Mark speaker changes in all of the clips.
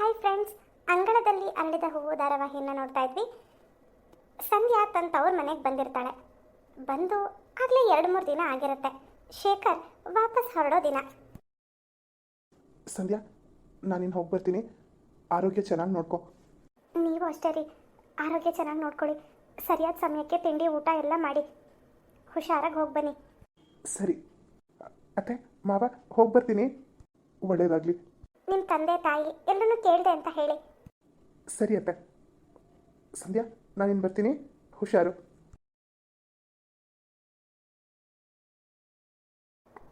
Speaker 1: Hi friends ಅಂಗಳದಲ್ಲಿ ಅರಳಿದ ಹೂವು ಧಾರಾವಾಹಿಯನ್ನು ನೋಡ್ತಾ ಇದ್ವಿ. ಸಂಧ್ಯಾ ತನ್ನ ತವ್ರ ಮನೆಗೆ ಬಂದಿರ್ತಾಳೆ. ಬಂದು ಆಗಲೇ ಎರಡು ಮೂರು ದಿನ ಆಗಿರುತ್ತೆ. ಶೇಖರ್ ವಾಪಸ್ ಹೊರಡೋ ದಿನ.
Speaker 2: ಸಂಧ್ಯಾ ನಾನಿನ್ನು ಹೋಗಿ ಬರ್ತೀನಿ. ಆರೋಗ್ಯ ಚೆನ್ನಾಗಿ ನೋಡ್ಕೊ.
Speaker 1: ನೀವು ಅಷ್ಟೇ ರೀ. ಆರೋಗ್ಯ ಚೆನ್ನಾಗಿ ನೋಡ್ಕೊಳ್ಳಿ. ಸರಿಯಾದ ಸಮಯಕ್ಕೆ ತಿಂಡಿ ಊಟ ಎಲ್ಲ ಮಾಡಿ. ಹುಷಾರಾಗಿ ಹೋಗಿ ಬನ್ನಿ.
Speaker 2: ಸರಿ. ಅತ್ತೆ ಮಾವ ಹೋಗಿ ಬರ್ತೀನಿ. ಒಳ್ಳೇದಾಗಲಿ.
Speaker 1: ನಿಮ್ಮ ತಂದೆ ತಾಯಿ ಎಲ್ಲರೂ ಕೇಳಿದೆ ಅಂತ ಹೇಳಿ.
Speaker 2: ಸರಿ ಅತ್ತೆ. ಸಂಧ್ಯಾ ನಾನಿನ್ನು ಬರ್ತೀನಿ. ಹುಷಾರು.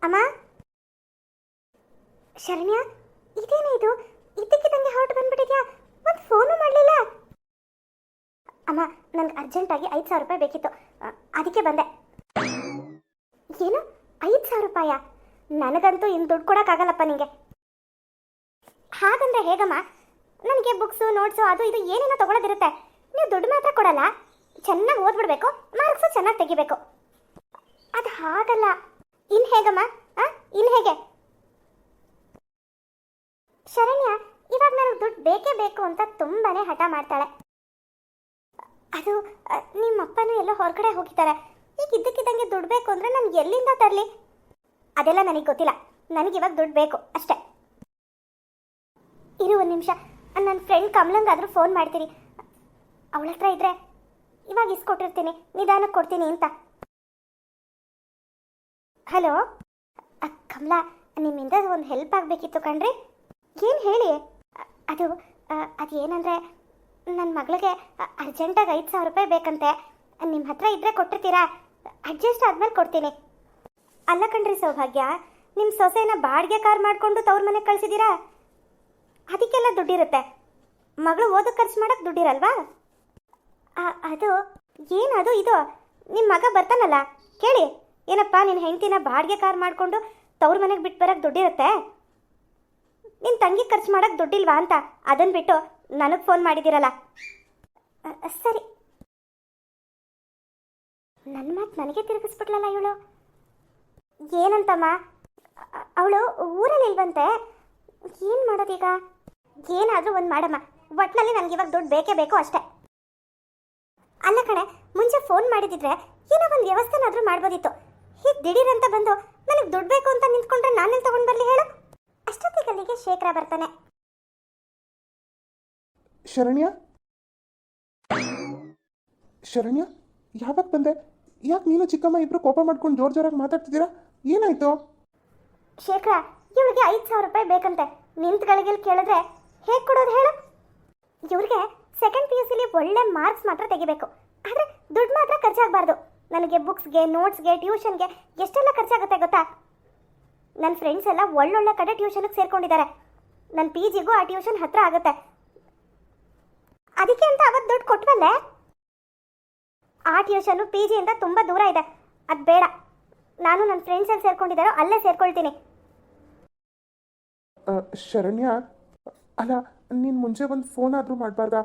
Speaker 1: ಅಮ್ಮ? ಶರಣ್ಯ ಇದೇನೇ ಇದು? ಇದ್ದಕ್ಕಿದ್ದಂಗೆ ಹೊರಟು ಬಂದ್ಬಿಟ್ಟಿದ್ಯಾ? ಒಂದು ಫೋನು ಮಾಡಲಿಲ್ಲ. ಅಮ್ಮ ನನಗೆ ಅರ್ಜೆಂಟಾಗಿ ಐದು ಸಾವಿರ ರೂಪಾಯಿ ಬೇಕಿತ್ತು. ಅ, ಅದಕ್ಕೆ ಬಂದೆ. ಏನು? ಐದು ಸಾವಿರ ರೂಪಾಯ? ನನಗಂತೂ ಇನ್ನು ದುಡ್ಡು ಕೊಡೋಕ್ಕಾಗಲ್ಲಪ್ಪ ನಿಂಗೆ. ಹಾಗಂದ್ರೆ ಹೇಗಮ್ಮ? ನನಗೆ ಬುಕ್ಸು ನೋಟ್ಸು ಅದು ಇದು ಏನೇನೋ ತಗೊಳ್ಳೋದಿರುತ್ತೆ ನೀವು ದುಡ್ಡು ಮಾತ್ರ ಕೊಡಲ್ಲ. ಚೆನ್ನಾಗಿ ಓದ್ಬಿಡ್ಬೇಕು ಮಾರ್ಕ್ಸು ಚೆನ್ನಾಗಿ ತೆಗಿಬೇಕು. ಅದು ಹಾಗಲ್ಲ. ಇನ್ ಹೇಗಮ್ಮ? ಇನ್ ಹೇಗೆ? ಶರಣ್ಯ, ಇವಾಗ ನನಗೆ ದುಡ್ಡು ಬೇಕೇ ಬೇಕು ಅಂತ ತುಂಬಾನೇ ಹಠ ಮಾಡ್ತಾಳೆ. ಅದು ನಿಮ್ಮ ಅಪ್ಪನೂ ಎಲ್ಲೋ ಹೊರಗಡೆ ಹೋಗಿದ್ದಾರೆ. ಈಗ ಇದ್ದಕ್ಕಿದ್ದಂಗೆ ದುಡ್ಡು ಬೇಕು ಅಂದ್ರೆ ನಾನು ಎಲ್ಲಿಂದ ತರಲಿ? ಅದೆಲ್ಲ ನನಗೆ ಗೊತ್ತಿಲ್ಲ. ನನಗಿವಾಗ ದುಡ್ಡು ಬೇಕು, ಅಷ್ಟೇ. ಇರು ಒಂದು ನಿಮಿಷ. ನನ್ನ ಫ್ರೆಂಡ್ ಕಮಲಂಗಾದರೂ ಫೋನ್ ಮಾಡ್ತೀನಿ. ಅವಳ ಹತ್ರ ಇದ್ರೆ ಇವಾಗ ಇಸ್ಕೊಟ್ಟಿರ್ತೀನಿ. ನಿಧಾನಕ್ಕೆ ಕೊಡ್ತೀನಿ ಅಂತ. ಹಲೋ ಕಮಲ, ನಿಮ್ಮಿಂದ ಒಂದು ಹೆಲ್ಪ್ ಆಗಬೇಕಿತ್ತು ಕಣ್ರಿ. ಏನು ಹೇಳಿ? ಅದು ಅದು ಏನಂದರೆ ನನ್ನ ಮಗಳಿಗೆ ಅರ್ಜೆಂಟಾಗಿ ಐದು ಸಾವಿರ ರೂಪಾಯಿ ಬೇಕಂತೆ. ನಿಮ್ಮ ಹತ್ರ ಇದ್ದರೆ ಕೊಟ್ಟಿರ್ತೀರಾ? ಅಡ್ಜಸ್ಟ್ ಆದ್ಮೇಲೆ ಕೊಡ್ತೀನಿ. ಅಲ್ಲ ಕಣ್ರಿ ಸೌಭಾಗ್ಯ ನಿಮ್ಮ ಸೊಸೆನ ಬಾಡಿಗೆ ಕಾರ್ ಮಾಡಿಕೊಂಡು ತವ್ರ ಮನೆಗೆ ಕಳಿಸಿದ್ದೀರಾ ಅದಕ್ಕೆಲ್ಲ ದುಡ್ಡಿರುತ್ತೆ. ಮಗಳು ಓದೋ ಖರ್ಚು ಮಾಡಕ್ಕೆ ದುಡ್ಡಿರಲ್ವಾ? ಅದು, ಏನದು ಇದು? ನಿಮ್ಮ ಮಗ ಬರ್ತಾನಲ್ಲ, ಕೇಳಿ. ಏನಪ್ಪ ನಿನ್ನ ಹೆಂಡತಿನ ಬಾಡಿಗೆ ಕಾರ್ ಮಾಡಿಕೊಂಡು ತವ್ರ ಮನೆಗೆ ಬಿಟ್ಟು ಬರಕ್ಕೆ ದುಡ್ಡಿರುತ್ತೆ? ನಿನ್ನ ತಂಗಿ ಖರ್ಚು ಮಾಡಕ್ಕೆ ದುಡ್ಡಿಲ್ವಾ ಅಂತ? ಅದನ್ನು ಬಿಟ್ಟು ನನಗೆ ಫೋನ್ ಮಾಡಿದ್ದೀರಲ್ಲ. ಸರಿ. ನನ್ನ ಮಾತು ನನಗೆ ತಿರುಗಿಸ್ಬಿಟ್ಲಲ್ಲ ಇವಳು? ಏನಂತಮ್ಮ? ಅವಳು ಊರಲ್ಲಿ ಇಲ್ವಂತೆ? ಏನು ಮಾಡೋದೀಗ? ಏನಾದರೂ ಒಂದು ಮಾಡಮ್ಮ. ಒಟ್ನಲ್ಲಿ ನನಗೆ ಇವಾಗ ದುಡ್ಡು ಬೇಕೇ ಬೇಕು ಅಷ್ಟೇ. ಅಲ್ಲ ಕಣೆ ಮುಂಚೆ ಫೋನ್ ಮಾಡಿದಿದ್ರೆ ಏನೋ ಒಂದು ವ್ಯವಸ್ಥೆನಾದರೂ ಮಾಡ್ಬೋದಿತ್ತು. ಹೀಗೆ ದಿಢೀರ್ ಅಂತ ಬಂದು ನನಗೆ ದುಡ್ಡು ಬೇಕು ಅಂತ ನಿಂತ್ಕೊಂಡ್ರೆ ನಾನೆಲ್ಲಿ ತಗೊಂಡು ಬರಲಿ ಹೇಳು? ಅಷ್ಟೊತ್ತಿಗೆ ಅಲ್ಲಿಗೆ ಶೇಖರ ಬರ್ತಾನೆ.
Speaker 2: ಶರಣ್ಯ? ಶರಣ್ಯ ಯಾವಾಗ ಬಂದೆ? ಯಾಕೆ ನೀನು ಚಿಕ್ಕಮ್ಮ ಇಬ್ರು ಕೋಪ ಮಾಡ್ಕೊಂಡು ಜೋರ್ ಜೋರಾಗಿ ಮಾತಾಡ್ತಿದ್ದೀರಾ? ಏನಾಯ್ತು?
Speaker 1: ಶೇಖರ ಇವಳಿಗೆ ಐದು ಸಾವಿರ ರೂಪಾಯಿ ಬೇಕಂತೆ. ನಿಂತ ಗಳಿಗೆಲ್ಲಿ ಕೇಳಿದ್ರೆ ಹೇಗೆ ಕೊಡೋದು ಹೇಳು? ಇವ್ರಿಗೆ ಸೆಕೆಂಡ್ ಪಿ ಯು ಸಿಲಿ ಒಳ್ಳೆ ಮಾರ್ಕ್ಸ್ ಮಾತ್ರ ತೆಗಿಬೇಕು. ಆದರೆ ದುಡ್ಡು ಮಾತ್ರ ಖರ್ಚಾಗಬಾರ್ದು. ನನಗೆ ಬುಕ್ಸ್ಗೆ ನೋಟ್ಸ್ಗೆ ಟ್ಯೂಷನ್ಗೆ ಎಷ್ಟೆಲ್ಲ ಖರ್ಚಾಗುತ್ತೆ ಗೊತ್ತಾ? ನನ್ನ ಫ್ರೆಂಡ್ಸ್ ಎಲ್ಲ ಒಳ್ಳೊಳ್ಳೆ ಕಡೆ ಟ್ಯೂಷನ್ಗೆ ಸೇರ್ಕೊಂಡಿದ್ದಾರೆ. ನನ್ನ ಪಿ ಜಿಗೂ ಆ ಟ್ಯೂಷನ್ ಹತ್ರ ಆಗುತ್ತೆ. ಅದಕ್ಕೆ ಅಂತ ಅವತ್ತು ದುಡ್ಡು ಕೊಟ್ವಲ್ಲೇ? ಆ ಟ್ಯೂಷನು ಪಿ ಜಿಯಿಂದ ತುಂಬ ದೂರ ಇದೆ. ಅದು ಬೇಡ. ನಾನು ನನ್ನ ಫ್ರೆಂಡ್ಸ್ ಎಲ್ಲ ಸೇರ್ಕೊಂಡಿದ್ದಾರೋ ಅಲ್ಲೇ ಸೇರ್ಕೊಳ್ತೀನಿ.
Speaker 2: ಶರಣ್ಯ? ಅಲ್ಲ ನೀನು ಮುಂಚೆ ಒಂದು ಫೋನ್ ಆದರೂ ಮಾಡಬಾರ್ದಾ?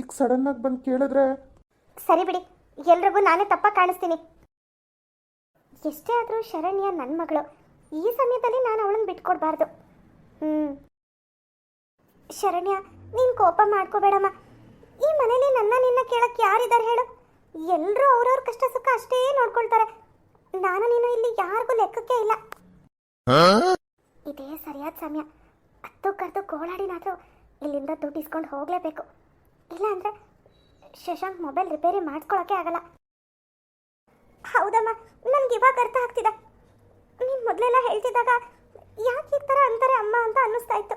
Speaker 2: ಈಗ ಸಡನ್ನಾಗಿ ಬಂದು ಕೇಳಿದ್ರೆ?
Speaker 1: ಸರಿ ಬಿಡಿ ಎಲ್ರಿಗೂ ನಾನೇ ತಪ್ಪ ಕಾಣಿಸ್ತೀನಿ. ಎಷ್ಟೇ ಆದರೂ ಶರಣ್ಯ ನನ್ನ ಮಗಳು ಈ ಸಮಯದಲ್ಲಿ ನಾನು ಅವಳನ್ನ ಬಿಟ್ಕೊಡ್ಬಾರ್ದು. ಹ್ಞೂ ಶರಣ್ಯ ನೀನು ಕೋಪ ಮಾಡ್ಕೋಬೇಡಮ್ಮ. ಈ ಮನೇಲಿ ನನ್ನ ನಿನ್ನ ಕೇಳಕ್ಕೆ ಯಾರಿದ್ದಾರೆ ಹೇಳು? ಎಲ್ಲರೂ ಅವ್ರವ್ರ ಕಷ್ಟ ಸುಖ ಅಷ್ಟೇ ನೋಡ್ಕೊಳ್ತಾರೆ. ನಾನು ನೀನು ಇಲ್ಲಿ ಯಾರಿಗೂ ಲೆಕ್ಕಕ್ಕೆ ಇಲ್ಲ. ಇದೇ ಸರಿಯಾದ ಸಮಯ. ಹತ್ತು ಕರೆದು ಗೋಳಾಡಿನಾದರೂ ಇಲ್ಲಿಂದ ದುಡ್ಡು ಇಸ್ಕೊಂಡು ಹೋಗಲೇಬೇಕು. ಇಲ್ಲ ಅಂದರೆ ಶಶಾಂಕ್ ಮೊಬೈಲ್ ರಿಪೇರಿ ಮಾಡ್ಕೊಳಕ್ಕೆ ಆಗಲ್ಲ. ಹೌದಮ್ಮ, ನನಗೆ ಇವಾಗ ಅರ್ಥ ಆಗ್ತಿದೆ. ನೀನು ಮೊದಲೆಲ್ಲ ಹೇಳ್ತಿದ್ದಾಗ ಯಾಕೆ ಈ ಥರ ಅಂತಾರೆ ಅಮ್ಮ ಅಂತ ಅನ್ನಿಸ್ತಾ ಇತ್ತು.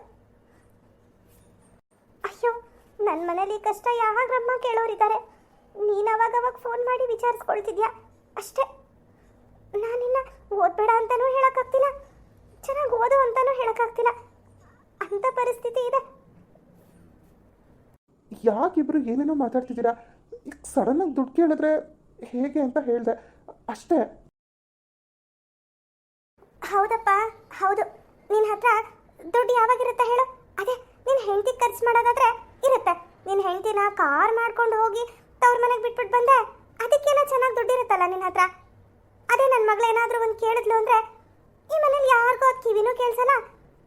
Speaker 1: ಅಯ್ಯೋ ನನ್ನ ಮನೇಲಿ ಕಷ್ಟ ಯಾವಾಗ್ರಮ್ಮ ಕೇಳೋರಿದ್ದಾರೆ. ನೀನು ಅವಾಗ ಅವಾಗ ಫೋನ್ ಮಾಡಿ ವಿಚಾರಿಸ್ಕೊಳ್ತಿದ್ಯಾ? ಅಷ್ಟೇ. ನಾನಿನ್ನ ಓದ್ಬೇಡ ಅಂತಲೂ ಹೇಳೋಕ್ಕಾಗ್ತಿಲ್ಲ. ಚೆನ್ನಾಗಿ ಓದು ಅಂತಲೂ ಹೇಳೋಕ್ಕಾಗ್ತಿಲ್ಲ. ಅಂಥ ಪರಿಸ್ಥಿತಿ ಇದೆ.
Speaker 2: ಯಾಕಿಬ್ರು ಏನೇನೋ ಮಾತಾಡ್ತಿದ್ದೀರಾ? ಈಗ ಆಗಿ ದುಡ್ಡು ಕೇಳಿದ್ರೆ ಹೇಗೆ ಅಂತ ಹೇಳಿದೆ. ಅಷ್ಟೇ.
Speaker 1: ಹೌದಪ್ಪ ಹೌದು. ನಿನ್ನ ಹತ್ರ ದುಡ್ಡು ಯಾವಾಗಿರುತ್ತೆ ಹೇಳು? ಅದೇ ನಿನ್ನ ಹೆಂಡತಿ ಖರ್ಚು ಮಾಡೋದಾದ್ರೆ ಇರುತ್ತೆ. ನಿನ್ನ ಹೆಂಡತಿನ ಕಾರ್ ಮಾಡ್ಕೊಂಡು ಹೋಗಿ ತವ್ರ ಮನೆಗೆ ಬಿಟ್ಬಿಟ್ಟು ಬಂದೆ. ಅದಕ್ಕೆಲ್ಲ ಚೆನ್ನಾಗಿ ದುಡ್ಡಿರುತ್ತಲ್ಲ ನಿನ್ನ ಹತ್ರ? ಅದೇ ನನ್ನ ಮಗಳು ಏನಾದರೂ ಒಂದು ಕೇಳಿದ್ಲು ಅಂದರೆ ಈ ಮನೇಲಿ ಯಾರಿಗೂ ಅದು ಕಿವಿನೂ ಕೇಳಿಸಲ್ಲ.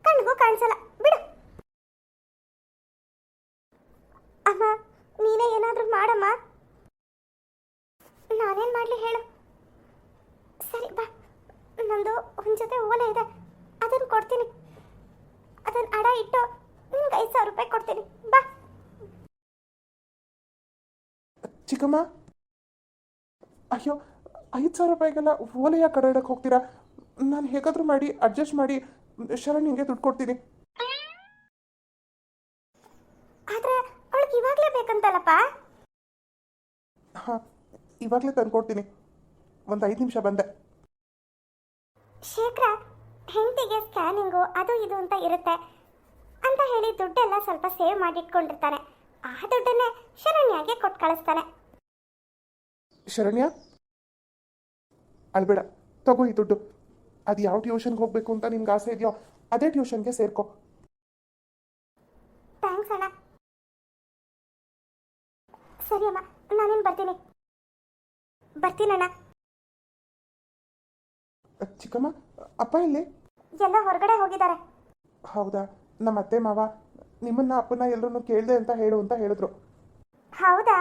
Speaker 1: ಕಣ್ಗೂ ಕಾಣಿಸಲ್ಲ. ಬಿಡು. ಅಮ್ಮ, ನೀನೇ ಏನಾದರೂ ಮಾಡಮ್ಮ? ನಾನೇನು ಮಾಡಲಿ ಹೇಳು. ಸರಿ, ಬಾ. ನಂದು ಒಂದು ಜೊತೆ ಓಲೆ ಇದೆ. ಅದನ್ನು ಕೊಡ್ತೀನಿ. ಅದನ್ನ ಅಡ ಇಟ್ಟು ನಿಮ್ಗೆ ಐದು ಸಾವಿರ ರೂಪಾಯಿ ಕೊಡ್ತೀನಿ. ಬಾ.
Speaker 2: ಚಿಕ್ಕಮ್ಮ. ಅಯ್ಯೋ, ಐದು ಸಾವಿರ ರೂಪಾಯಿಗೆಲ್ಲ ಓಲೆಯ ಕಡೆ ಇಡಕ್ಕೆ ಹೋಗ್ತೀರಾ? ನಾನು ಹೇಗಾದರೂ ಮಾಡಿ, ಅಡ್ಜಸ್ಟ್ ಮಾಡಿ ಶರಣ್ಯಂಗೆ ದುಡ್ಡು ಕೊಡ್ತೀನಿ.
Speaker 1: ಆದ್ರೆ ಅವಳಿಗೆ ಇವಾಗಲೇ ಬೇಕಂತಲ್ಲಪ್ಪ?
Speaker 2: ಹಾಂ ಇವಾಗಲೇ ತಂದು ಕೊಡ್ತೀನಿ ಒಂದು ಐದು ನಿಮಿಷ ಬಂದೆ.
Speaker 1: ಶೇಖರ ಹೆಂಡತಿಗೆ ಸ್ಕ್ಯಾನಿಂಗು ಅದು ಇದು ಅಂತ ಇರುತ್ತೆ. ಅಂತ ಹೇಳಿ ದುಡ್ಡೆಲ್ಲ ಸ್ವಲ್ಪ ಸೇವ್ ಮಾಡಿಟ್ಕೊಂಡಿರ್ತಾನೆ. ಆ ದುಡ್ಡನ್ನೇ ಶರಣ್ಯಾಗೆ ಕೊಟ್ಟು ಕಳಿಸ್ತಾನೆ.
Speaker 2: ಶರಣ್ಯ? ಅಳ್ಬೇಡ ತಗೋ ಈ ದುಡ್ಡು. ಅದು ಯಾವ ಟ್ಯೂಷನ್ಗೆ ಹೋಗಬೇಕು ಅಂತ ನಿಮ್ಗೆ ಆಸೆ ಇದೆಯೋ ಅದೇ ಟ್ಯೂಷನ್ಗೆ ಸೇರ್ಕೋ.
Speaker 1: ಥ್ಯಾಂಕ್ಸ್ ಅಣ್ಣ. ಸರಿ ಅಮ್ಮ ನಾನೇನು ಬರ್ತೀನಿ. ಬರ್ತೀನಣ್ಣ
Speaker 2: ಚಿಕ್ಕಮ್ಮ ಅಪ್ಪ ಇಲ್ಲಿ
Speaker 1: ಎಲ್ಲ ಹೊರಗಡೆ ಹೋಗಿದ್ದಾರೆ.
Speaker 2: ಹೌದಾ? ನಮ್ಮ ಅತ್ತೆ ಮಾವ ನಿಮ್ಮನ್ನ ಅಪ್ಪನ ಎಲ್ಲರನ್ನು ಕೇಳಿದೆ ಅಂತ ಹೇಳು ಅಂತ ಹೇಳಿದ್ರು.
Speaker 1: ಹೌದಾ?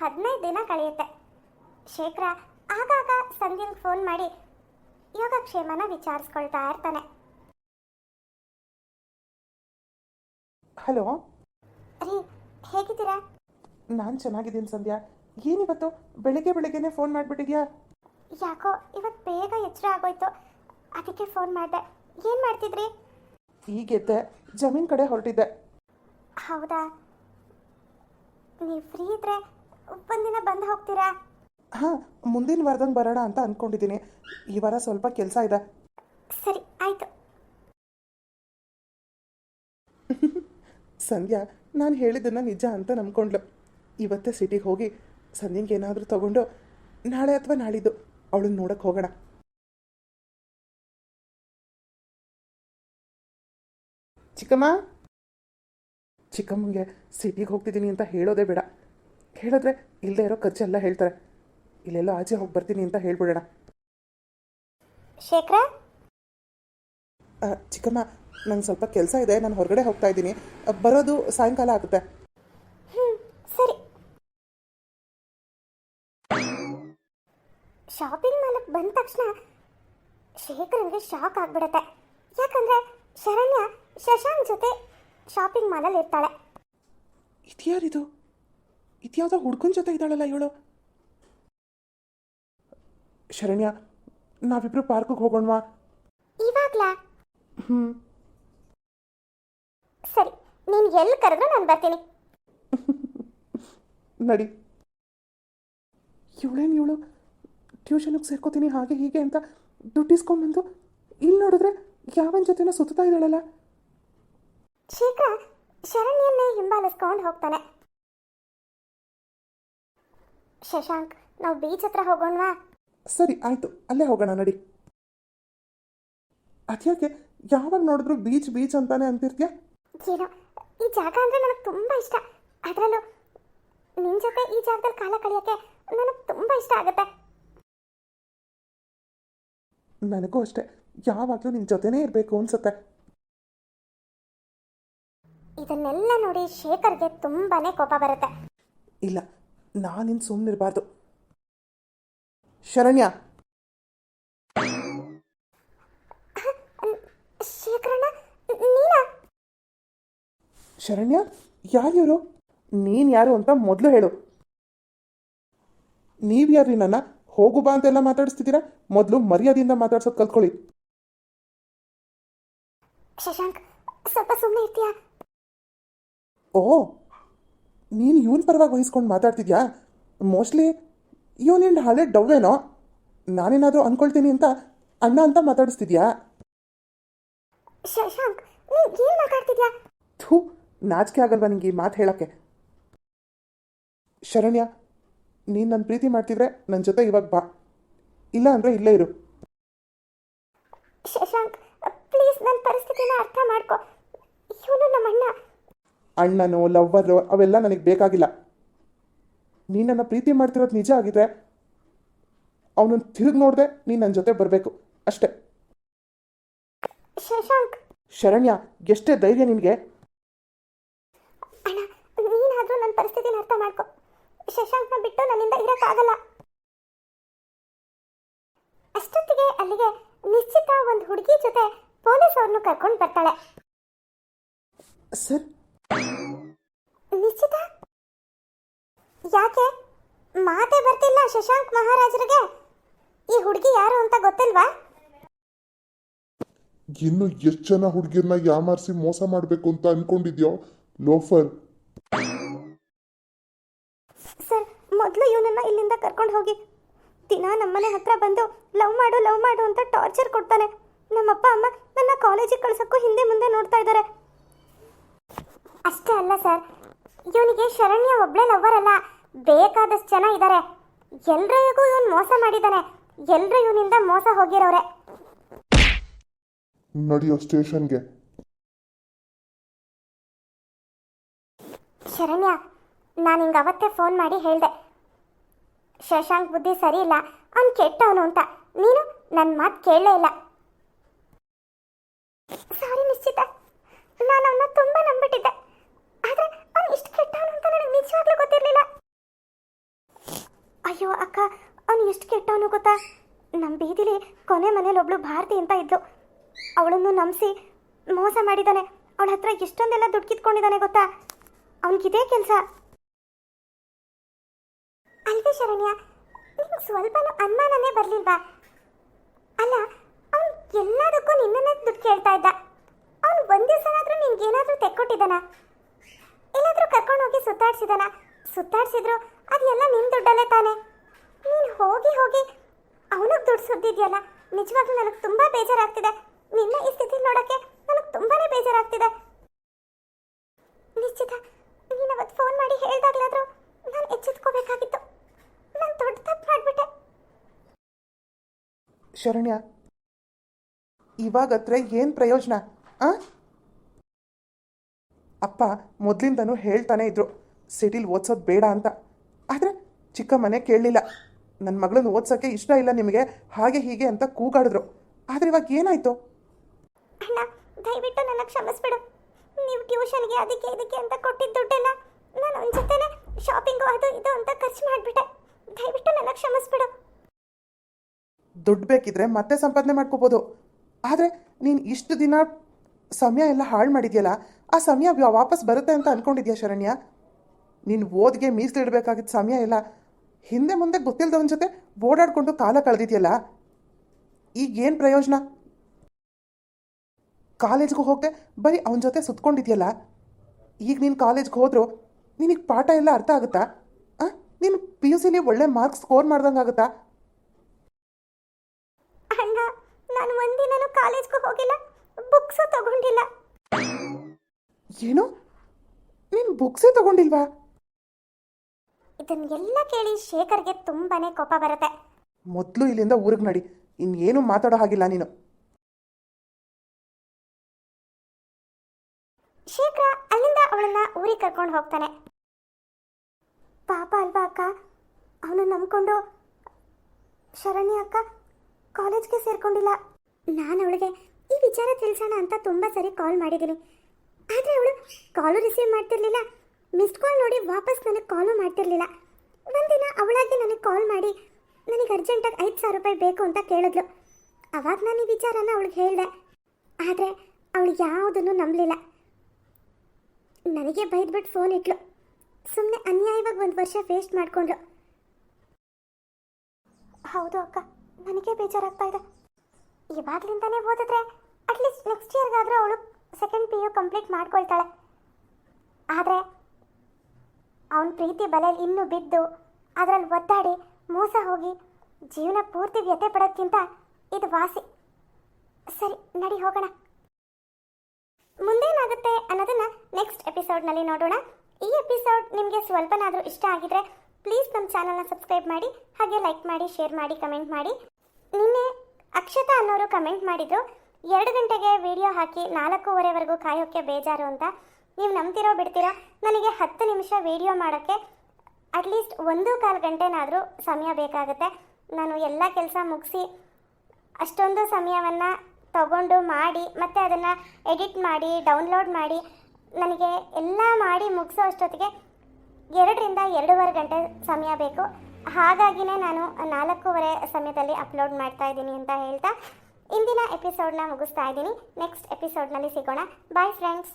Speaker 1: ಹದಿನೈದು ದಿನ ಕಳೆಯುತ್ತೆ. ಶೇಖರ ಆಗಾಗ ಸಂಧ್ಯಂಗೆ ಫೋನ್ ಮಾಡಿ ಯೋಗಕ್ಷೇಮನ ವಿಚಾರಿಸ್ಕೊಳ್ತಾ ಇರ್ತಾನೆ.
Speaker 2: ಹಲೋ?
Speaker 1: ರೀ ಹೇಗಿದ್ದೀರಾ?
Speaker 2: ನಾನು ಚೆನ್ನಾಗಿದ್ದೀನಿ ಸಂಧ್ಯಾ. ಏನಿವತ್ತು? ಬೆಳಿಗ್ಗೆ ಬೆಳಿಗ್ಗೆನೆ ಫೋನ್ ಮಾಡ್ಬಿಟ್ಟಿದ್ಯಾ?
Speaker 1: ಯಾಕೋ ಇವತ್ತು ಬೇಗ ಎಚ್ಚರ ಆಗೋಯ್ತು. ಅದಕ್ಕೆ ಫೋನ್ ಮಾಡಿದೆ. ಏನು ಮಾಡ್ತಿದ್ರಿ?
Speaker 2: ಈಗೆದ್ದೆ ಜಮೀನ್ ಕಡೆ ಹೊರಟಿದ್ದೆ.
Speaker 1: ಹೌದಾ? ನೀವು ಫ್ರೀ ಇದ್ರೆ ಒಂದಿನ ಬಂದು ಹೋಗ್ತೀರಾ?
Speaker 2: ಹಾಂ ಮುಂದಿನ ವಾರದಂಗೆ ಬರೋಣ ಅಂತ ಅಂದ್ಕೊಂಡಿದ್ದೀನಿ ಈ ವಾರ ಸ್ವಲ್ಪ ಕೆಲಸ ಇದೆ.
Speaker 1: ಸರಿ ಆಯ್ತು.
Speaker 2: ಸಂಧ್ಯಾ ನಾನು ಹೇಳಿದ್ದನ್ನು ನಿಜ ಅಂತ ನಂಬ್ಕೊಂಡ್ಲು. ಇವತ್ತೇ ಸಿಟಿಗೆ ಹೋಗಿ ಸಂಧ್ಯಂಗೆ ಏನಾದರೂ ತಗೊಂಡು ನಾಳೆ ಅಥವಾ ನಾಳಿದ್ದು ಅವಳನ್ನ ನೋಡಕ್ಕೆ ಹೋಗೋಣ. ಚಿಕ್ಕಮ್ಮ? ಚಿಕ್ಕಮ್ಮಂಗೆ ಸಿಟಿಗೆ ಹೋಗ್ತಿದ್ದೀನಿ ಅಂತ ಹೇಳೋದೇ ಬೇಡ. ಹೇಳಿದ್ರೆ ಇಲ್ಲದೆ ಇರೋ ಖರ್ಚೆಲ್ಲ ಹೇಳ್ತಾರೆ. ಇಲ್ಲೆಲ್ಲೋ ಆಚೆ ಹೋಗಿ ಬರ್ತೀನಿ ಅಂತ ಹೇಳ್ಬಿಡೋಣ.
Speaker 1: ಶೇಖರ?
Speaker 2: ಚಿಕ್ಕಮ್ಮ ನಂಗೆ ಸ್ವಲ್ಪ ಕೆಲಸ ಇದೆ. ನಾನು ಹೊರಗಡೆ ಹೋಗ್ತಾ ಇದ್ದೀನಿ. ಬರೋದು ಸಾಯಂಕಾಲ ಆಗುತ್ತೆ.
Speaker 1: ಸರಿ. ಶಾಪಿಂಗ್ ಮಾಲಕ್ಕೆ ಬಂದ ತಕ್ಷಣ ಶೇಖರ್ಗೆ ಶಾಕ್ ಆಗ್ಬಿಡತ್ತೆ. ಯಾಕಂದ್ರೆ ಶರಣ್ಯ ಶಶಾಂಕ್ ಜೊತೆ ಶಾಪಿಂಗ್ ಮಾಲಲ್ಲಿ ಇರ್ತಾಳೆ.
Speaker 2: ಇದ್ಯಾರಿದು? ಇದ್ಯಾವುದೋ ಹುಡ್ಗನ ಜೊತೆ ಇದ್ದಾಳಲ್ಲ ಇವಳು? ಶರಣ್ಯ ನಾವಿಬ್ರು ಪಾರ್ಕಿಗೆ ಹೋಗೋಣವಾ?
Speaker 1: ಇವಾಗ್ಲಾ?
Speaker 2: ಹ್ಞೂ
Speaker 1: ಸರಿ ನೀನು ಎಲ್ಲಿ ಕರೆದ್ರು ನಾನು ಬರ್ತೀನಿ.
Speaker 2: ನಡಿ. ಇವಳೇನು ಇವಳು? ಟ್ಯೂಷನಿಗೆ ಸೇರ್ಕೋತೀನಿ ಹಾಗೆ ಹೀಗೆ ಅಂತ ದುಡ್ಡು ಇಸ್ಕೊಂಡ್ಬಂದು ಇಲ್ಲಿ ನೋಡಿದ್ರೆ ಯಾವನ ಜೊತೆನೋ ಸುತ್ತಾ ಇದ್ದಾಳಲ್ಲ?
Speaker 1: ಶೀಘ್ರ ಶರಣ್ಯನ್ನೇ ಹಿಂಬಾಲಿಸ್ಕೊಂಡು ಹೋಗ್ತಾನೆ. ಶಶಾಂಕ್ ನಾವು ಬೀಚ್ ಹತ್ರ ಹೋಗೋಣವಾ?
Speaker 2: ಸರಿ ಆಯಿತು. ಅಲ್ಲೇ ಹೋಗೋಣ ನಡಿ. ಅದ್ಯಾಕೆ ಯಾವಾಗ ನೋಡಿದ್ರು ಬೀಚ್ ಬೀಚ್ ಅಂತಾನೆ ಅಂತಿರ್ತೀಯ?
Speaker 1: ಏನೋ ಈ ಜಾಗ ಅಂದ್ರೆ ನನಗೆ ತುಂಬಾ ಇಷ್ಟ. ಅದರಲ್ಲೂ ನಿನ್ ಜೊತೆ ಈ ಜಾಗದಲ್ಲಿ ಕಾಲ ಕಳೆಯಕ್ಕೆ ನನಗೆ ತುಂಬಾ ಇಷ್ಟ ಆಗುತ್ತೆ.
Speaker 2: ನನಗೂ ಅಷ್ಟೇ. ಯಾವಾಗಲೂ ನಿನ್ನ ಜೊತೆನೇ ಇರಬೇಕು ಅನ್ಸುತ್ತೆ.
Speaker 1: ಇದನ್ನೆಲ್ಲ ನೋಡಿ ಶೇಖರ್ಗೆ ತುಂಬಾನೇ ಕೋಪ ಬರುತ್ತೆ.
Speaker 2: ಇಲ್ಲ ನಾನಿನ್ ಸುಮ್ಮನಿರಬಾರ್ದು ಶರಣ್ಯ. ಶರಣ್ಯ ಯಾರ್ಯಾರು? ನೀನು ಯಾರು ಅಂತ ಮೊದಲು ಹೇಳು. ನೀವು ಯಾರ್ರಿ ನನ್ನ ಹೋಗು ಬಾ ಅಂತೆಲ್ಲ ಮಾತಾಡಿಸ್ತಿದ್ದೀರಾ? ಮೊದಲು ಮರ್ಯಾದೆಯಿಂದ ಮಾತಾಡ್ಸೋದು ಕಲ್ತ್ಕೊಳ್ಳಿ.
Speaker 1: ಶಶಾಂಕ್ ಸ್ವಲ್ಪ ಸುಮ್ಮನೆ ಇರ್ತೀಯಾ?
Speaker 2: ಓ ನೀನು ಇವನ ಪರವಾಗಿ ವಹಿಸ್ಕೊಂಡು ಮಾತಾಡ್ತಿದ್ಯಾ? ಮೋಸ್ಟ್ಲಿ ಇವನಿಂದ ಹಳೆ ಡವ್ವೇನೋ? ನಾನೇನಾದರೂ ಅಂದ್ಕೊಳ್ತೀನಿ ಅಂತ ಅಣ್ಣ ಅಂತ ಮಾತಾಡಿಸ್ತಿದ್ಯಾ?
Speaker 1: ಶಶಾಂಕ್ ನೀನ್ ಏನ್ ಮಾತಾಡ್ತಿದ್ಯಾ?
Speaker 2: ಥೂ ನಾಚಿಕೆ ಆಗಲ್ವಾ ನಿಂಗೆ ಈ ಮಾತು ಹೇಳೋಕ್ಕೆ? ಶರಣ್ಯ ನೀನು ನನ್ನ ಪ್ರೀತಿ ಮಾಡ್ತಿದ್ರೆ ನನ್ನ ಜೊತೆ ಇವಾಗ ಬಾ. ಇಲ್ಲ ಅಂದರೆ ಇಲ್ಲೇ ಇರು.
Speaker 1: ಶಶಾಂಕ್ ಪ್ಲೀಸ್ ನನ್ನ ಪರಿಸ್ಥಿತಿನ ಅರ್ಥ ಮಾಡ್ಕೋ. ಇವನು ನಮ್ಮ ಅಣ್ಣ
Speaker 2: ಅಣ್ಣನೋ ಲವ್ವರೋ ಅವೆಲ್ಲ ನನಗೆ ಬೇಕಾಗಿಲ್ಲ. ನೀನು ನನ್ನ ಪ್ರೀತಿ ಮಾಡ್ತಿರೋದು ನಿಜ ಆಗಿದ್ರೆ ಅವನನ್ನು ತಿರುಗಿ ನೋಡಿದೆ ನೀನು ನನ್ನ ಜೊತೆ ಬರಬೇಕು. ಅಷ್ಟೇ.
Speaker 1: ಶಶಾಂಕ್.
Speaker 2: ಶರಣ್ಯ ಎಷ್ಟೇ ಧೈರ್ಯ ನಿನಗೆ.
Speaker 1: ನೀನಾದ್ರೂ ನನ್ನ ಪರಿಸ್ಥಿತಿನ ಅರ್ಥ ಮಾಡ್ಕೊ. ಶಶಾಂಕ್ನ ಬಿಟ್ಟು ನನ್ನಿಂದ ಇರಕ್ಕಾಗಲ್ಲ. ಅಷ್ಟೊತ್ತಿಗೆ ಅಲ್ಲಿಗೆ ಕರ್ಕೊಂಡು ಬರ್ತಾಳೆ.
Speaker 2: ಸರ್
Speaker 1: ನಿಶ್ಚಿತ ಯಾಕೆ ಮಾತೇ ಬರ್ತಿಲ್ಲ ಶಶಾಂಕ್ ಮಹಾರಾಜರಿಗೆ? ಈ ಹುಡುಗಿ ಯಾರು ಅಂತ ಗೊತ್ತಿಲ್ವಾ?
Speaker 3: ಇನ್ನು ಎಷ್ಟು ಜನ ಹುಡುಗಿರ್ನ ಯಾಮಾರಿಸಿ ಮೋಸ ಮಾಡಬೇಕು ಅಂತ ಅನ್ಕೊಂಡಿದ್ಯೋ ಲೋಫರ್?
Speaker 1: ಸರ್ ಮೊದಲು ಇವನನ್ನ ಇಲ್ಲಿಂದ ಕರ್ಕೊಂಡು ಹೋಗಿ. ದಿನ ನಮ್ಮನೆ ಹತ್ರ ಬಂದು ಲವ್ ಮಾಡು ಲವ್ ಮಾಡು ಅಂತ ಟಾರ್ಚರ್ ಕೊಡ್ತಾನೆ. ನಮ್ಮಪ್ಪ ಅಮ್ಮ ನನ್ನ ಕಾಲೇಜಿಗೆ ಕಳ್ಸೋಕ್ಕೂ ಹಿಂದೆ ಮುಂದೆ ನೋಡ್ತಾ ಇದ್ದಾರೆ ಅಷ್ಟೇ ಅಲ್ಲ ಸರ್ ಇವನಿಗೆ ಶರಣ್ಯ ಒಬ್ಳೆ ಲವ್ವರ್ ಅಲ್ಲ. ಬೇಕಾದಷ್ಟು ಜನ ಇದ್ದಾರೆ ಎಲ್ರಿಗೂ ಇವನು ಮೋಸ ಮಾಡಿದ್ದಾನೆ. ಎಲ್ರು ಇವನಿಂದ ಮೋಸ ಹೋಗಿರೋರೆ.
Speaker 3: ನಡೆಯೋ ಸ್ಟೇಷನ್ಗೆ.
Speaker 1: ಶರಣ್ಯ ನಾನು ಹಿಂಗೆ ಅವತ್ತೇ ಫೋನ್ ಮಾಡಿ ಹೇಳಿದೆ. ಶಶಾಂಕ್ ಬುದ್ಧಿ ಸರಿ ಇಲ್ಲ ಅವ್ನು ಕೆಟ್ಟವನು ಅಂತ. ನೀನು ನನ್ನ ಮಾತು ಕೇಳಲೇ ಇಲ್ಲ. ಸಾರಿ ನಿಶ್ಚಿತ. ನಾನು ಅವನ್ನ ತುಂಬ ನಂಬಿಟ್ಟಿದ್ದೆ. ಆದರೆ ಅವ್ನು ಇಷ್ಟು ಕೆಟ್ಟವನು ಅಂತ ನನಗೆ ನಿಜವಾಗ್ಲೂ ಗೊತ್ತಿರಲಿಲ್ಲ. ಅಯ್ಯೋ ಅಕ್ಕ, ಅವನು ಎಷ್ಟು ಕೆಟ್ಟವನು ಗೊತ್ತಾ? ನಮ್ಮ ಬೀದಿಲಿ ಕೊನೆ ಮನೇಲಿ ಒಬ್ಳು ಭಾರತಿ ಅಂತ ಇದ್ಲು. ಅವಳನ್ನು ನಂಬಿಸಿ ಮೋಸ ಮಾಡಿದ್ದಾನೆ ಅವಳ ಹತ್ರ ಎಷ್ಟೊಂದೆಲ್ಲ ದುಡ್ಡು ಕಿತ್ಕೊಂಡಿದ್ದಾನೆ ಗೊತ್ತಾ? ಅವನಿಗಿದೇ ಕೆಲಸ. ಅಲ್ವೇ ಶರಣ್ಯ ನಿಮ್ಗೆ ಸ್ವಲ್ಪನೂ ಅನುಮಾನನೇ ಬರಲಿಲ್ವಾ? ಅಲ್ಲ, ಅವನು ಎಲ್ಲದಕ್ಕೂ ನಿನ್ನನ್ನೇ ದುಡ್ಡು ಕೇಳ್ತಾ ಇದ್ದ. ಅವನು ಒಂದು ದಿವಸನಾದ್ರೂ ನಿನ್ಗೇನಾದ್ರೂ ತೆಕ್ಕೊಟ್ಟಿದ್ದಾನ? ಎಲ್ಲಾದ್ರೂ ಕರ್ಕೊಂಡೋಗಿ ಸುತ್ತಾಡ್ಸಿದಾನ? ಸುತ್ತಾಡ್ಸಿದ್ರು ಅದೆಲ್ಲ ನಿನ್ನ ದುಡ್ಡಲ್ಲೇ ತಾನೆ. ನೀನು ಹೋಗಿ ಹೋಗಿ ಅವನಿಗೆ ದುಡ್ಡು ಸುದ್ದಿದ್ಯಲ್ಲ? ನಿಜವಾಗ್ಲೂ ನನಗೆ ತುಂಬ ಬೇಜಾರಾಗ್ತಿದೆ. ನಿನ್ನ ಈ ಸ್ಥಿತಿ ನೋಡೋಕ್ಕೆ ನನಗೆ ತುಂಬಾನೇ ಬೇಜಾರಾಗ್ತಿದೆ. ನಿಶ್ಚಿತ, ನೀನು ಅವತ್ತು ಫೋನ್ ಮಾಡಿ ಹೇಳ್ದಾಗ್ಲಾದ್ರೂ ನಾನು ಎಚ್ಚೆತ್ಕೋಬೇಕಾಗಿತ್ತು. ನಾನು ದೊಡ್ಡ ತಪ್ಪು ಮಾಡಿಬಿಟ್ಟೆ.
Speaker 2: ಶರಣ್ಯ, ಇವಾಗತ್ರ ಏನು ಪ್ರಯೋಜನ, ಆ? ಅಪ್ಪ ಮೊದಲಿಂದನೂ ಹೇಳ್ತಾನೆ ಇದ್ರು, ಸಿಟಿಲಿ ಓದ್ಸೋದು ಬೇಡ ಅಂತ. ಆದರೆ ಚಿಕ್ಕ ಮನೆ ಕೇಳಲಿಲ್ಲ. ನನ್ನ ಮಗಳನ್ನ ಓದ್ಸೋಕ್ಕೆ ಇಷ್ಟ ಇಲ್ಲ ನಿಮಗೆ ಹಾಗೆ ಹೀಗೆ ಅಂತ ಕೂಗಾಡಿದ್ರು. ಆದರೆ ಇವಾಗ ಏನಾಯಿತು?
Speaker 1: ಅಣ್ಣ ದಯವಿಟ್ಟು ನನ್ನ ಕ್ಷಮಿಸ್ಬಿಡು. ನೀವು ಟ್ಯೂಷನ್ಗೆ ಅದಕ್ಕೆ ಇದಕ್ಕೆ ಅಂತ ಕೊಟ್ಟಿದ್ದ ದುಡ್ಡೆಲ್ಲ ನಾನು ಅವನ ಜೊತೆನೆ ಶಾಪಿಂಗು ಅದು ಇದು ಅಂತ ಖರ್ಚು ಮಾಡಿಬಿಟ್ಟೆ. ದಯವಿಟ್ಟು ನನ್ನ ಕ್ಷಮಿಸ್ಬಿಡು.
Speaker 2: ದುಡ್ಡು ಬೇಕಿದ್ರೆ ಮತ್ತೆ ಸಂಪಾದನೆ ಮಾಡ್ಕೋಬೋದು. ಆದರೆ ನೀನು ಇಷ್ಟು ದಿನ ಸಮಯ ಎಲ್ಲ ಹಾಳು ಮಾಡಿದ್ಯಲ್ಲ ಆ ಸಮಯ ವಾಪಸ್ ಬರುತ್ತೆ ಅಂತ ಅಂದ್ಕೊಂಡಿದ್ಯಾ ಶರಣ್ಯ? ನೀನು ಓದಿಗೆ ಮೀಸಲಿಡಬೇಕಾಗಿದ್ದ ಸಮಯ ಇಲ್ಲ. ಹಿಂದೆ ಮುಂದೆ ಗೊತ್ತಿಲ್ಲದವನ ಜೊತೆ ಓಡಾಡಿಕೊಂಡು ಕಾಲ ಕಳೆದಿದೆಯಲ್ಲ? ಈಗೇನು ಪ್ರಯೋಜನ? ಕಾಲೇಜ್ಗೆ ಹೋಗದೆ ಬರೀ ಅವನ ಜೊತೆ ಸುತ್ಕೊಂಡಿದ್ಯಲ್ಲ? ಈಗ ನೀನು ಕಾಲೇಜ್ಗೆ ಹೋದರೂ ನಿನಗೆ ಪಾಠ ಎಲ್ಲ ಅರ್ಥ ಆಗುತ್ತಾ? ಆ? ನೀನು ಪಿ ಯು ಸಿಲಿ ಒಳ್ಳೆ ಮಾರ್ಕ್ಸ್ ಸ್ಕೋರ್ ಮಾಡ್ದಂಗೆ ಆಗುತ್ತಾ?
Speaker 1: ನಾನು ಕಾಲೇಜ್ಗೂ ಹೋಗಿಲ್ಲ. ಬುಕ್ಸು ತಗೊಂಡಿಲ್ಲ.
Speaker 2: ಏನು? ನೀನು ಬುಕ್ಸೇ ತಗೊಂಡಿಲ್ವಾ?
Speaker 1: ಇದನ್ನೆಲ್ಲ ಕೇಳಿ ಶೇಖರ್ಗೆ ತುಂಬಾನೇ ಕೋಪ ಬರುತ್ತೆ.
Speaker 2: ಮೊದಲು ಇಲ್ಲಿಂದ ಊರಿಗೆ ನಡಿ. ಇನ್ನೇನು ಮಾತಾಡೋ ಹಾಗಿಲ್ಲ ನೀನು.
Speaker 1: ಶೇಖರ ಅಲ್ಲಿಂದ ಅವಳನ್ನ ಊರಿಗೆ ಕರ್ಕೊಂಡು ಹೋಗ್ತಾನೆ. ಪಾಪ ಅಲ್ವಾ ಅಕ್ಕ? ಅವನು ನಂಬ್ಕೊಂಡು ಶರಣ್ಯ ಅಕ್ಕ ಕಾಲೇಜ್ಗೆ ಸೇರ್ಕೊಂಡಿಲ್ಲ. ನಾನು ಅವಳಿಗೆ ಈ ವಿಚಾರ ತಿಳಿಸೋಣ ಅಂತ ತುಂಬ ಸರಿ ಕಾಲ್ ಮಾಡಿದ್ದೀನಿ. ಆದರೆ ಅವಳು ಕಾಲು ರಿಸೀವ್ ಮಾಡ್ತಿರ್ಲಿಲ್ಲ. ಮಿಸ್ಡ್ ಕಾಲ್ ನೋಡಿ ವಾಪಸ್ ನನಗೆ ಕಾಲು ಮಾಡ್ತಿರ್ಲಿಲ್ಲ. ಒಂದಿನ ಅವಳಾಗಿ ನನಗೆ ಕಾಲ್ ಮಾಡಿ, ನನಗೆ ಅರ್ಜೆಂಟಾಗಿ ಐದು ಸಾವಿರ ರೂಪಾಯಿ ಬೇಕು ಅಂತ ಕೇಳಿದ್ಲು. ಅವಾಗ ನಾನು ಈ ವಿಚಾರನ ಅವಳಿಗೆ ಹೇಳಿದೆ. ಆದರೆ ಅವಳು ಯಾವುದನ್ನು ನಂಬಲಿಲ್ಲ. ನನಗೆ ಬೈದ್ಬಿಟ್ಟು ಫೋನ್ ಇಟ್ಲು. ಸುಮ್ಮನೆ ಅನ್ಯಾಯವಾಗಿ ಒಂದು ವರ್ಷ ವೇಸ್ಟ್ ಮಾಡಿಕೊಂಡ್ರು ಹೌದು ಅಕ್ಕ, ನನಗೆ ಬೇಜಾರಾಗ್ತಾ ಇದೆ. ಇವಾಗಲಿಂದನೇ ಓದಿದ್ರೆ ಅಟ್ಲೀಸ್ಟ್ ನೆಕ್ಸ್ಟ್ ಇಯರ್ಗಾದರೂ ಅವಳು ಸೆಕೆಂಡ್ ಪಿ ಯು ಕಂಪ್ಲೀಟ್ ಮಾಡ್ಕೊಳ್ತಾಳೆ. ಆದರೆ ಅವನ ಪ್ರೀತಿ ಬಲೆಯಲ್ಲಿ ಇನ್ನೂ ಬಿದ್ದು ಅದರಲ್ಲಿ ಒದ್ದಾಡಿ ಮೋಸ ಹೋಗಿ ಜೀವನ ಪೂರ್ತಿ ವ್ಯಥೆ ಪಡೋಕ್ಕಿಂತ ಇದು ವಾಸಿ. ಸರಿ, ನಡಿ ಹೋಗೋಣ. ಮುಂದೇನಾಗುತ್ತೆ ಅನ್ನೋದನ್ನ ನೆಕ್ಸ್ಟ್ ಎಪಿಸೋಡ್ನಲ್ಲಿ ನೋಡೋಣ. ಈ ಎಪಿಸೋಡ್ ನಿಮಗೆ ಸ್ವಲ್ಪನಾದರೂ ಇಷ್ಟ ಆಗಿದ್ರೆ ಪ್ಲೀಸ್ ನಮ್ಮ ಚಾನಲ್ನ ಸಬ್ಸ್ಕ್ರೈಬ್ ಮಾಡಿ, ಹಾಗೆ ಲೈಕ್ ಮಾಡಿ ಶೇರ್ ಮಾಡಿ ಕಮೆಂಟ್ ಮಾಡಿ. ನಿನ್ನೆ ಅಕ್ಷತಾ ಅನ್ನೋರು ಕಮೆಂಟ್ ಮಾಡಿದ್ರು, ಎರಡು ಗಂಟೆಗೆ ವಿಡಿಯೋ ಹಾಕಿ ನಾಲ್ಕೂವರೆವರೆಗೂ ಕಾಯೋಕ್ಕೆ ಬೇಜಾರು ಅಂತ. ನೀವು ನಂಬ್ತಿರೋ ಬಿಡ್ತಿರೋ? ನನಗೆ ಹತ್ತು ನಿಮಿಷ ವೀಡಿಯೋ ಮಾಡೋಕ್ಕೆ ಅಟ್ಲೀಸ್ಟ್ ಒಂದು ಕಾಲು ಗಂಟೆನಾದರೂ ಸಮಯ ಬೇಕಾಗುತ್ತೆ. ನಾನು ಎಲ್ಲ ಕೆಲಸ ಮುಗಿಸಿ ಅಷ್ಟೊಂದು ಸಮಯವನ್ನು ತಗೊಂಡು ಮಾಡಿ, ಮತ್ತು ಅದನ್ನು ಎಡಿಟ್ ಮಾಡಿ ಡೌನ್ಲೋಡ್ ಮಾಡಿ, ನನಗೆ ಎಲ್ಲ ಮಾಡಿ ಮುಗಿಸೋ ಅಷ್ಟೊತ್ತಿಗೆ ಎರಡರಿಂದ ಎರಡೂವರೆ ಗಂಟೆ ಸಮಯ ಬೇಕು. ಹಾಗಾಗಿನೇ ನಾನು ನಾಲ್ಕೂವರೆ ಸಮಯದಲ್ಲಿ ಅಪ್ಲೋಡ್ ಮಾಡ್ತಾ ಇದ್ದೀನಿ ಅಂತ ಹೇಳ್ತಾ ಇಂದಿನ ಎಪಿಸೋಡ್ನ ಮುಗಿಸ್ತಾ ಇದ್ದೀನಿ. ನೆಕ್ಸ್ಟ್ ಎಪಿಸೋಡ್ನಲ್ಲಿ ಸಿಗೋಣ. Bye friends